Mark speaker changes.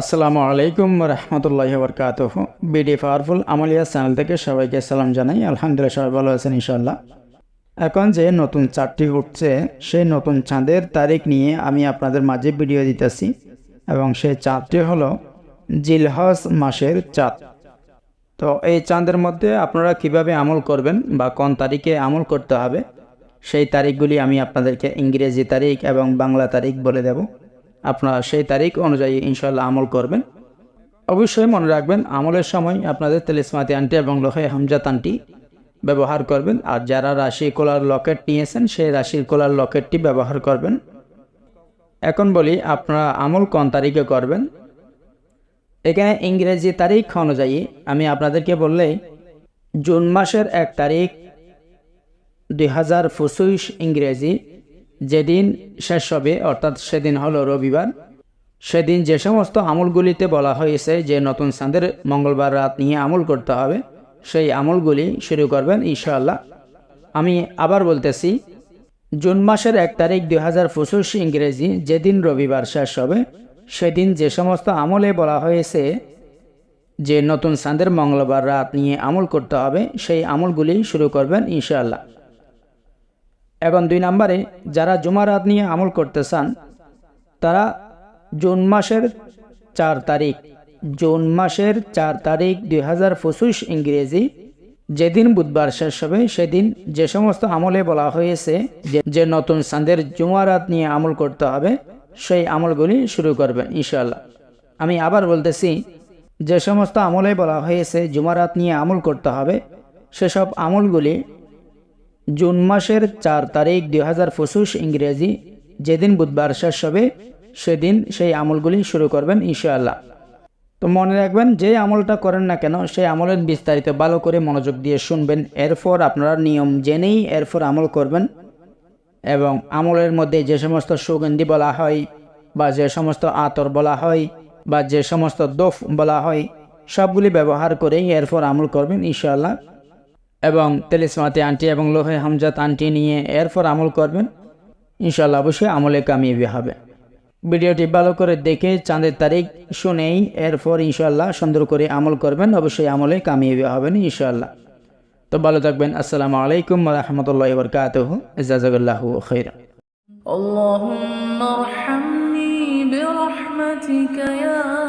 Speaker 1: আসসালামু আলাইকুম রহমতুল্লাহ বরকাত বিডি পাওয়ারফুল আমলিয়া চ্যানেল থেকে সবাইকে সালাম জানাই। আলহামদুলিল্লাহ, সবাই ভালো আছেন ইনশাল্লাহ এখন যে নতুন চাঁদটি উঠছে, সেই নতুন চাঁদের তারিখ নিয়ে আমি আপনাদের মাঝে ভিডিও দিতেছি এবং সেই চাঁদটি হলো জিলহজ মাসের চাঁদ। তো এই চাঁদের মধ্যে আপনারা কীভাবে আমল করবেন বা কোন তারিখে আমল করতে হবে, সেই তারিখগুলি আমি আপনাদেরকে ইংরেজি তারিখ এবং বাংলা তারিখ বলে দেব। আপনারা সেই তারিখ অনুযায়ী ইনশাল্লাহ আমল করবেন। অবশ্যই মনে রাখবেন, আমলের সময় আপনাদের তেলিসমাতি আনটি এবং লোহে হামজাত আনটি ব্যবহার করবেন। আর যারা রাশি কোলার লকেট নিয়েছেন, সেই রাশির কোলার লকেটটি ব্যবহার করবেন। এখন বলি, আপনারা আমল কোন তারিখে করবেন? এখানে ইংরেজি তারিখ অনুযায়ী আমি আপনাদেরকে বললে, জুন মাসের এক তারিখ দুই হাজার পঁচিশ ইংরেজি যেদিন শেষ হবে, অর্থাৎ সেদিন হলো রবিবার, সেদিন যে সমস্ত আমলগুলিতে বলা হয়েছে যে নতুন চাঁদের মঙ্গলবার রাত নিয়ে আমল করতে হবে, সেই আমলগুলি শুরু করবেন ইনশাআল্লাহ। আমি আবার বলতেছি, জুন মাসের এক তারিখ দুই হাজার পঁচিশ ইংরেজি যেদিন রবিবার শেষ হবে, সেদিন যে সমস্ত আমলে বলা হয়েছে যে নতুন চাঁদের মঙ্গলবার রাত নিয়ে আমল করতে হবে, সেই আমলগুলি শুরু করবেন ইনশাআল্লাহ। এখন দুই নম্বরে, যারা জুমা রাত নিয়ে আমল করতে চান, তারা জুন মাসের চার তারিখ। জুন মাসের চার তারিখ দুই হাজার পঁচিশ ইংরেজি, যেদিন বুধবার শেষ হবে, সেদিন যে সমস্ত আমলে বলা হয়েছে যে নতুন চাঁদের জুমা রাত নিয়ে আমল করতে হবে, সেই আমলগুলি শুরু করবেন ইনশাল্লাহ আমি আবার বলতেছি, যে সমস্ত আমলে বলা হয়েছে জুমারাত নিয়ে আমল করতে হবে, সেসব আমলগুলি জুন মাসের চার তারিখ দুই হাজার পঁচিশ ইংরেজি যেদিন বুধবার শেষ হবে, সেদিন সেই আমলগুলি শুরু করবেন ইনশাআল্লাহ। তো মনে রাখবেন, যে আমলটা করেন না কেন, সেই আমলের বিস্তারিত ভালো করে মনোযোগ দিয়ে শুনবেন। এরপর আপনারা নিয়ম জেনেই এরপর আমল করবেন এবং আমলের মধ্যে যে সমস্ত সুগন্ধি বলা হয় বা যে সমস্ত আতর বলা হয় বা যে সমস্ত দোফ বলা হয়, সবগুলি ব্যবহার করেই এরপর আমল করবেন ইনশাআল্লাহ। এবং তেলিসমাতি আন্টি এবং লোহে হামজাত আন্টি নিয়ে এরপর আমল করবেন ইনশাল্লাহ অবশ্যই আমলে কামিয়াবি হবে ভিডিওটি ভালো করে দেখে চাঁদের তারিখ শুনেই এরপর ইনশাল্লাহ সুন্দর করে আমল করবেন অবশ্যই আমলে কামিয়াবি হবেন ইনশাল্লাহ তো ভালো থাকবেন আসসালামু আলাইকুম রহমতুল্লাহ বরকাতহ জাজাকাল্লাহ খৈরা
Speaker 2: اللهم ارحمني برحمتك يا